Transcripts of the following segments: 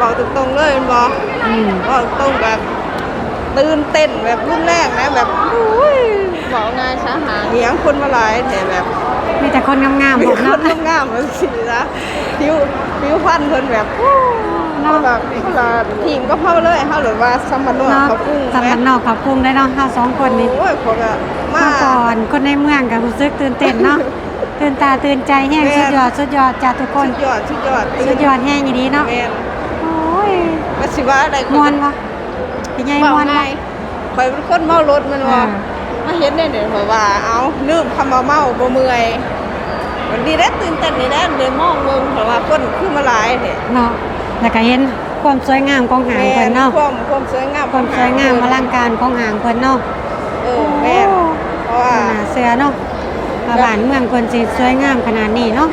บอกตรงๆเลยมันบอกอืมบอกตรงแบบตื่นเต้นแบบรุ่นแรกนะแบบอุ้ยบอกงานช้าหาเหียงคนมาหลายแต่แบบมีแต่คนงามๆมีผมคเนาะนงามๆมันสินะผิวผิวพันธุ์เพิ่นแบบอู้เนาะเขาแบบเขาละทีมก็เข้าเลยเขาหรือว่าซัมมันนวเนาะเขาปรุงสำหรับนอกกับปรุงได้เนาะห้าสองคนนี่โอ้ยเขาก็มาเมื่อก่อนคนในเมืองก็รู้สึกตื่นเต้นเนาะ ตื่นตาตื่นใจแห้งแม่ สุดยอดสุดยอดจากทุกคนสุดยอดสุดยอดสุดยอดแห้งอย่างนี้เนาะ แม่นโอ้ยว่า สิว่าอะไรมวนปะเป็นไงเมามวนปะง่ายคอยเป็นคนเมารถมันว่าอ่ามาเห็นเนี่ยเนี่ยบอกว่า เอาลืมคำว่าเมาบ่เมื่อยวันนี้ได้ตื่นเต้นนี่ได้เลยมองเบิ่งเพราะว่าคนขึ้นมาหลายเนี่ยเนาะแล้วก็เห็นความสวยงามของหางเพิ่นเนาะความความสวยงามความสวยงามอลังการของหางเพิ่นเนาะเออแม่นเพราะว่าหน้าเสือเนาะว่าบ้านเมืองเพิ่นสิสวยงามขนาดนี้เนาะ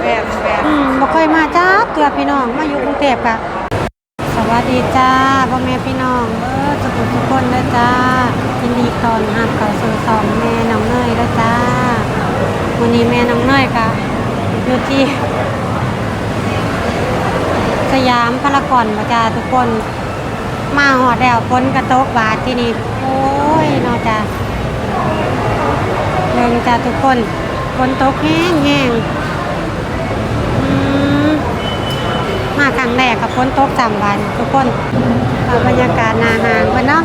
แม่นแม่นอืมบ่เคยมาจ้าเกือพี่น้องมาอยู่กรุงเทพกะส วัสดีจ้าพ่อแม่พี่น้องเออทุกคนทุกคนเด้อจ้ายินดีตอนรับเข้าสู่สองแม่น้องเนยเด้อจ้าวันนี้แม่น้องเนยกะอยู่ที่สยามพารากอนบ่จ้าทุกคน มาหอดแล้วฝนกระโตกบาดที่นี่โอ้ยนอจ้าเดินจ้าทุกคนฝนตกแห้งแห้ง อืม มาครั้งแรกกับฝนตกสามวัน ทุกคนบรรยากาศนาหางเพิ่นเนาะ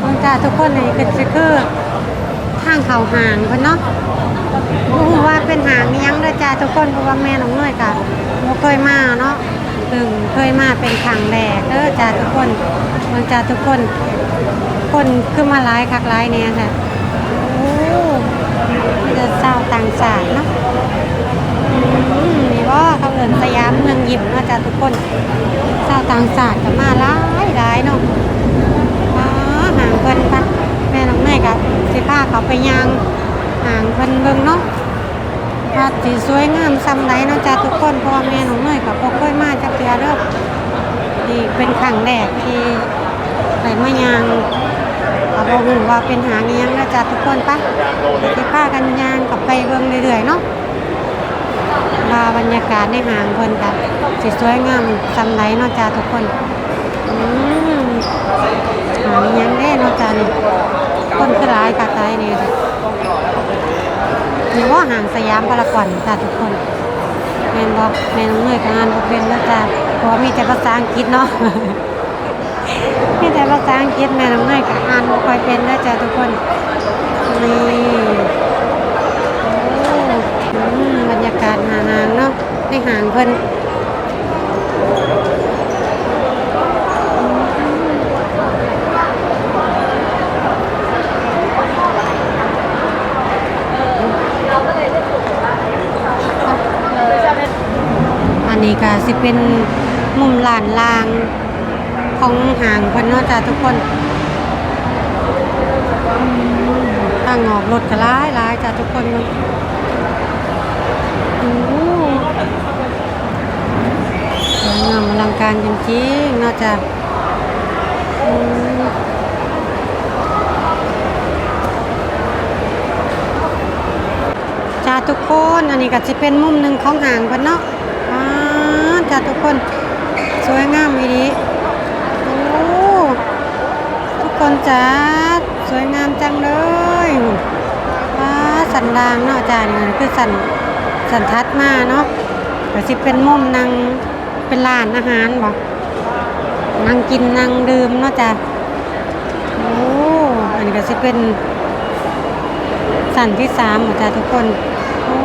คงจะทุกคนนี่คือคือทางเขาหางเพิ่นเนาะบ่ฮู้ว่าเป็นหางยังเด้อจ้าทุกคนเพราะว่าแม่น้องเนยก็บ่เคยมาเนาะถึงเคยมาเป็นครั้งแรกเด้อจ้าทุกคนเบิ่งจ้าทุกคน คนคือมาหลายคักหลายแน่ค่ะโอ้มีแต่ชาวต่างชาติเนาะ อืมนี่ว่าเขาเอินสยามเมืองยิมเนาะจ้ะทุกคนชาวต่างชาติก็มาหลายหลายเนาะอ๋อห่างเพิ่นปะแม่น้องเนยกับสิพาเขาไปยางห่างเพิ่นเบิ่งเนาะว่าสิสวยงามซ้ำใดเนาะจ้ะทุกคนเพราะว่าแม่น้องเนยกับบ่เคยมาจักเทื่อเด้อนี่เป็นครั้งแรกที่ไปมายางก็บ่ฮู้ว่าเป็นหางอิหยังเนาะจ้ะทุกคนปะสิพากันยางกับไปเบิ่งเรื่อยๆเนาะ ว่าบรรยากาศในหางเพิ่นกับสิสวยงามซำไรนาะจ้าทุกคนอืมหามีหยังได้เนาะจ้านี่คนคือหลายกะไกนี่นี่ว่าห่างสยามพารากอนจ้าทุกคนแมนบ่แมน้องเนยก็อ่านบ่เป็นแล้วจ้าเพราะมีแต่ภาษาอังกฤษเนาะมีแต่ภาษาอังกฤษแม่น้องเนยก็อ่านบ่ค่อยเป็นแล้วจ้าทุกคนนี่ รรยากาศหานางเนาะในห่างเพิ่นอันนี้ก็สิเป็นมุมลานลางของห่างเพิ่นเนาะจ้ะทุกคนอืมทางออกรถก็หลายหลายจ้ะทุกคนเนาะ โอ้สวย งามอลังการจริงๆนอกจากจ้าทุกคนอันนี้ก็จะเป็นมุมหนึ่งของห่างเพิ่นเนาะจ้าทุกคนสวยงามอีดีโอ้ทุกคนจ้าสวยงามจังเลยว้าสันรางเนาะจ้านี่คือสันสันทัดมาเนาะก็สิเป็นมุมนาง เป็นร้านอาหารบ่นั่งกินนั่งดื่มเนาะจ้ะโอ้อันนี้ก็สิเป็นสันที่สามจ้ะทุกคน โอ้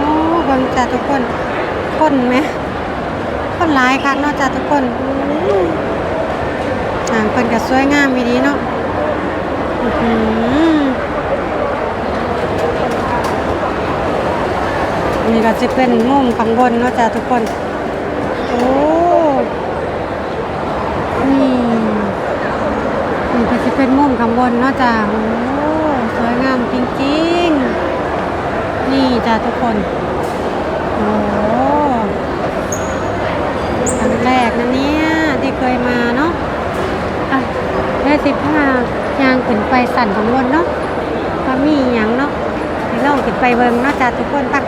เบิ่งจ้ะทุกคนคนไหมคนหลายคักเนาะจ้ะทุกคนอ่างเพิ่นก็สวยงามอีดีเนาะอือหือนี่ก็จะเป็นมุมข้างบนเนาะจ้ะทุกคน โอ้ นี่ก็จะเป็นมุมข้างบนเนาะจ้ะโอ้สวยงามจริงๆ นี่จ้ะทุกคน โอ้ครั้งแรกนะเนี่ยที่เคยมาเนาะอะได้สิบห้ายางขึ้นไปสั่นข้างบนเนาะก็มีอหย่างเนาะให้ลองขึ้นไปเบิ่งเนาะจ้ะทุกคนตั้ง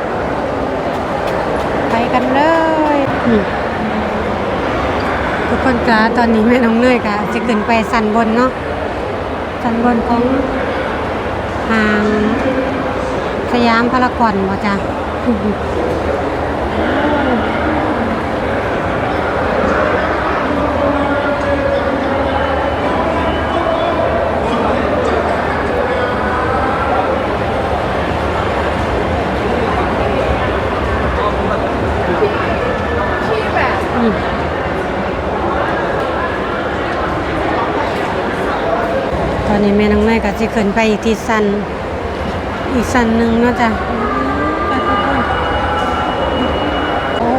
ไปกันเลยอืมทุกคนจ้าตอนนี้แม่น้องเนยกะจะขึ้นไปสันบนเนาะ สันบนของทางสยามพารากอนบ่จ้ะ อืมตอนนี้แม่ น้องเนยก็จะขึ้นไปอีกที่สันอีกสันหนึ่งเนาะจ้ะนโอ้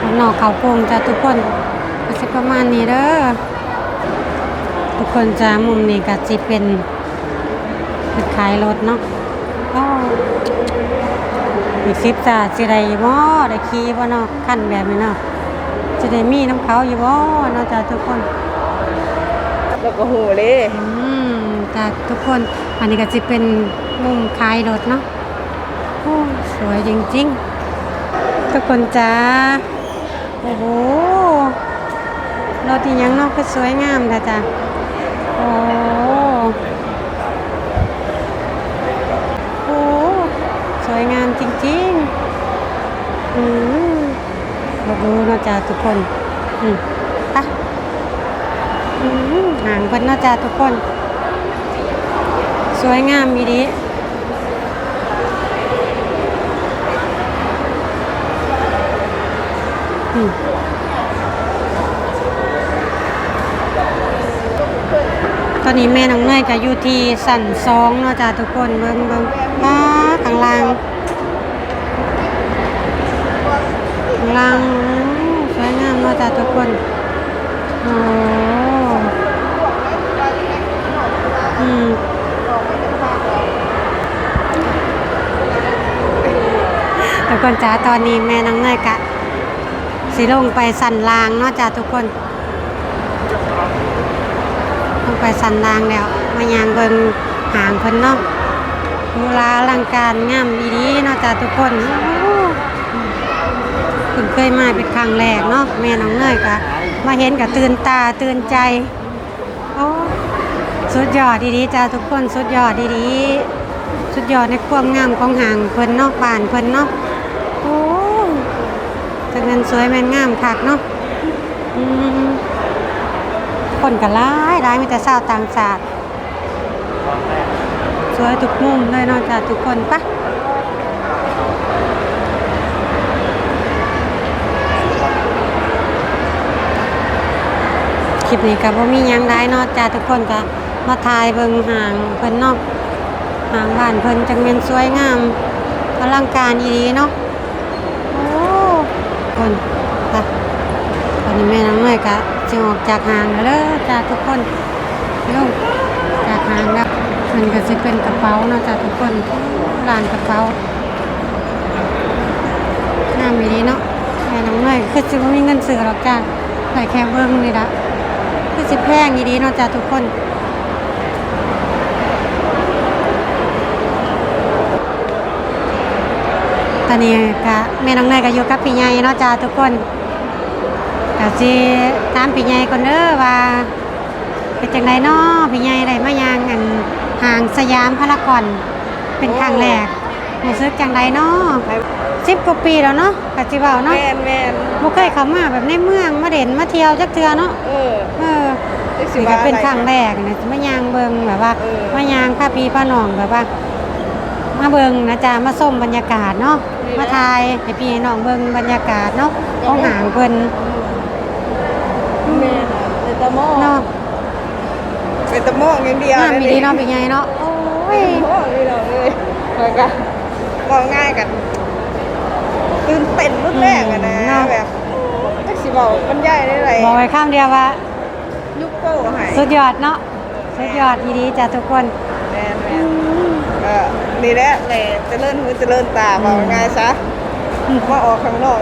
ข้างนอกเขาโปงจ้ะทุกคนก็จะประมาณนี้เด้อทุกคนจ้ามุมนี้ก็จะเป็นจุดขายรถเนาะ อ้ออีกสิบจ้าจะได้บ่ได้ขี่บ่เนาะขั้นแบบนี้เนาะจะได้มีน้ำเขาอยู่บ่เนาะจ้าทุกคนแล้วก็หูเลยอืมจ้าทุกคนอันนี้ก็จะเป็นมุมขายรถเนาะโอ้สวยจริงๆ ทุกคนจ้าโอ้โหรถที่ยังเนอกก็สวยงามนะจ้าโอ้โหสวยงาม จริงอืมมาดูเนาะจ้าทุกคนอืมไปะอืมห่างเพิ่นนาะจ้าทุกคน สวยงามมีดีอืมตอนนี้แม่น้องเนยก็อยู่ที่สันสองเนาะจ้าทุกคนเบิ่งเบิ่งป้าข้างล่าง ข้างล่างสวยงามเนาะจ้าทุกคนโอ้อืมทุกคนจ้าตอนนี้แม่น้องเนยกะสิลงไปสันลางเนาะจ้าทุกคน ลงไปสันลางแล้ว มายางเบิงหางเพิ่นเนาะมูลาลังการงามดีดีเนาะจ้าทุกคนโอ้ พิ่งเคยมาเป็นครั้งแรกเนาะแม่น้องเนยกะมาเห็นกะตื่นตาตื่นใจโอ้สุดยอดดีๆจ้าทุกคนสุดยอดดีๆสุดยอดในความงามของหางเพิ่นเนาะบ้านเพิ่นเนาะโอ้จังนั้นสวยแม่นงามคักเนาะคนก็หลายหลายมีแต่ชาวต่างชาติสวยทุกมุมเลยเนาะจ้ะทุกคนปะ คลิปนี้ก็บ่มียังได้นาะจ้ะทุกคนก็มาถ่ายเบิ่งหางเพิ่นนาะหางบ้านเพิ่นจังเป็นสวยงามอลังการอีดีเนาะโอ้คนค่ะตอนนี้แม่น้องน้อยกะจะออกจากหางแล้วเด้อจ้าทุกคนลงจากหางแล้วมันก็จะเป็นกระเป๋าเนาะจ้าทุกคนร้านกระเป๋าน้ำอีดีเนาะแม่น้องน้อยคือจะไม่มีเงินซื้อหรอกจ้าใส่แค่เบิ้งนี่ละ คือจะแพงอีดีเนาะจ้าทุกคนตอนนี้ก็แม่น้องเนยก็อยู่กับพี่ใหญ่เนาะจ้าทุกคนก็สิตามพี่ใหญ่ก่อนเด้อว่าเป็นจังไดเนาะพี่ใหญ่ได้มายางอันห่างสยามพารากอนเป็นครั้งแรกรู้สึกจังไดเนาะ สิบกว่าปีแล้วเนาะก็สิเว้าแมเนาะนแมนบ่เคยเข้ามาแบบในเมืองมาเด่นมาเที่ยวจักเทื่อเนาะเออเออได้สินี่ว่าก็อะไรเป็นครั้งแรกนะมายางเบิงแบบว่าเออมายางพาพี่พาน้องแบบว่า มาเบิงนะจ๊ะมาส้มบรรยากาศเนาะมาถ่ายให้พี่ให้น้องเบิงบรรยากาศเนาะของหางเพิ่นแมนเป็นตะโมองเนาะเป็นตะโมองอย่างเดียวงามมีดีเนาะเป็นไงเนาะโอ้ยโอ้ยเราเลยเหมือนกันมองง่ายกัน ตื่นเต้นรุ่นแรกอะนะแบบก็สิบอกบรรยายได้ไรบอกไว้ข้ามเดียวว่า ยุคโป้หายสุดยอดเนาะ สุดยอดดีๆจ้ะทุกคน แมนแมนเออนี่แหละแหละเจะเลิ่นหูเจะเลิ่นตาบอกง่ายซะมาออกข้างนอก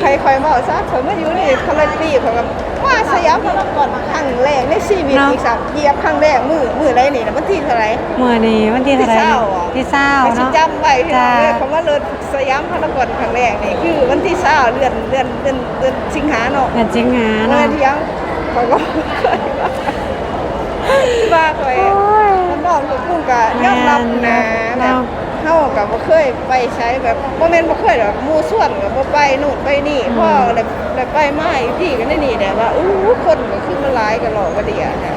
ใครคอยบอกซะเขามาอยู่นี่เขาเลยปีเขาแบบ ว่าสยามพารากอนครั้งแรกในชีวิตเนาะ อีกสักเหยียบครั้งแรกมือมืออะไรนี่นะวันที่เท่าไหร่เมื่อนี้วันที่เท่าไหร่ที่เศร้าอะที่เศร้าไม่ใช่เนาะ จำไว้ที่จ้า เราเรียกคำว่าเลยสยามพารากอนครั้งแรกนี่คือวันที่เศร้าเดือนเดือนเดือนเดือนสิงหาเนาะเดือนสิงหาเมื่เนาะ อเที่ยงเขาก็เคยว่าเคยโอ้ย มันบอกกับกุ้งกะยอมรับนะแม่แบนบ เฮากับบ่เคยไปใช้แบบบ่แม่นบ่เคยหรอกหมู่ส่วนก็บ่ไปนู่นไปนี่พ่อได้ได้ไปมาอีกที่ก็ได้นี่แหละว่าอู้คนก็คือมันหลายกันหลอกก็ดีอะนะ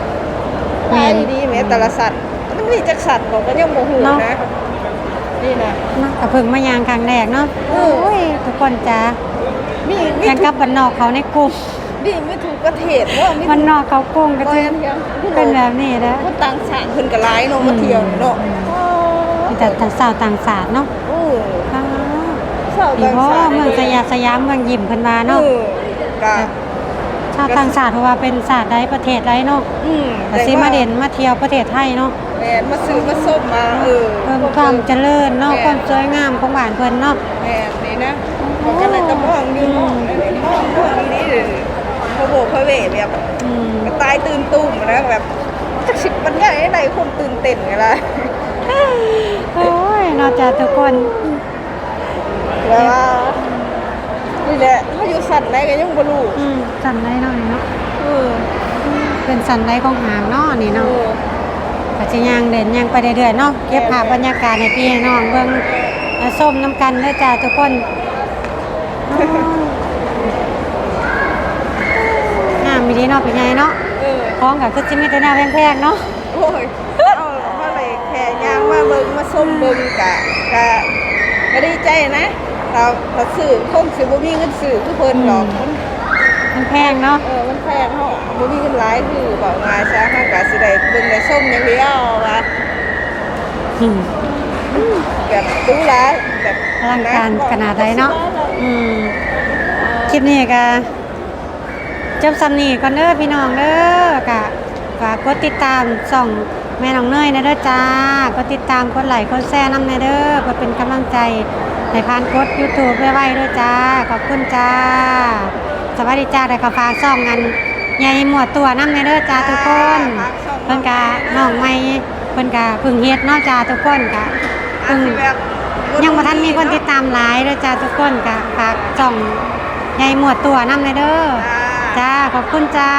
ไปดีแม้แต่ละสัตว์มันมีจักสัตว์บอกก็ยังบ่ฮู้นะนี่นะเนาะกับเพิ่งมายางครั้งแรกเนาะเอโอ้อยทุกคนจ้ามีมียังทุกักบบ้านนอกเขาในกลุ่มมีมีทุกประเทศว่ามีบ้านนอกเขากลุ่มก็ก็จะยังยังเป็นแบบนี้นะคนต่างชาติเพิ่นก็หลายเนาะมาเที่ยวเนาะ มีแต่ต่างสาวต่างศาสตร์เนาะโอ้อ้าวชาวอีต่างว่าชาติเมืองสยามสยามเมืองยิ้มเพิ่นว่าเนาะเออก็ชาวต่างชาติเพราะว่าเป็นศาสตร์ใดประเทศใดเนาะอืมก็สิมาเด่นมาเที่ยวประเทศไทยเนาะแม่นมาซื้อมาส้มมาเออเพิ่มความเจริญเนาะความสวยงามของบ้านเพิ่นเนาะ แม่นนี่นะบอกกันเลยจะมองอยู่มองมองมองนี่เลยพอโบกพอเวแบบอืม กระตายตื่นตุ้มนะแบบจักสิบรรยายให้ใดคนตื่นเต้นไงล่ะ โอ้ยนอกจากทุกคนแล้วว่านี่แหละถ้าอยู่สัตว์ไหนก็ยังบ่รู้อืมสันได้หน่อยเนาะเออเป็นสันได้ของหางเนาะนี่เอเนาะอก็สิย่างเด่นย่างไปเรื่อยๆเนาะเก็บภาพบรรยากาศให้พี่ให้น้องเบิ่งและส้มน้ำกันเด้อจ้าทุกคนงามมีดีเนาะเป็นไงเนาะเออพร้อมกับคือสิมีแต่แนวแพงๆเนาะ โอ้ย มาเบิ่งมาส้มเบิ่งกะกะก็ดีใจนะเราเราซื้อคงสิบ่มีเงินซื้อทุกคนหรอกมันมันแพงเนาะเออมันแพงเฮาบ่มีเงินหลายคือบอกง่ายซะเฮาก็สิได้เบิ่งได้ส้มอย่างเดียวว่าอืมแบบตู้ละแบบอลังการขนาดใดเนาะอืมคลิปนี้ก็จบสำนีก่อนเด้อพี่น้องเด้อกะฝากกดติดตามส่องแม่น้องเนยนะเด้อจ้ากดติดตามกดไลค์กดแชร์น้ำในเด้อเพื่อเป็นกำลังใจในพานกด YouTube ไว้ๆด้อจ้า ขอบคุณจ้า สวัสดีจ้าได้ขอฝาซ่องกันใหญ่หมวดตัวน้ำในเด้อจ้าทุกคนเพิ่นกะน้องใหม่เพิ่นกะพึ่งเฮ็ดนาะจ้าทุกคนกะพึ่งยังบ่ทันมีคนติดตามหลายเด้อจ้าทุกคนกะฝากส่องใหญ่หมวดตัวน้ำในเด้อจ้าขอบคุณจ้า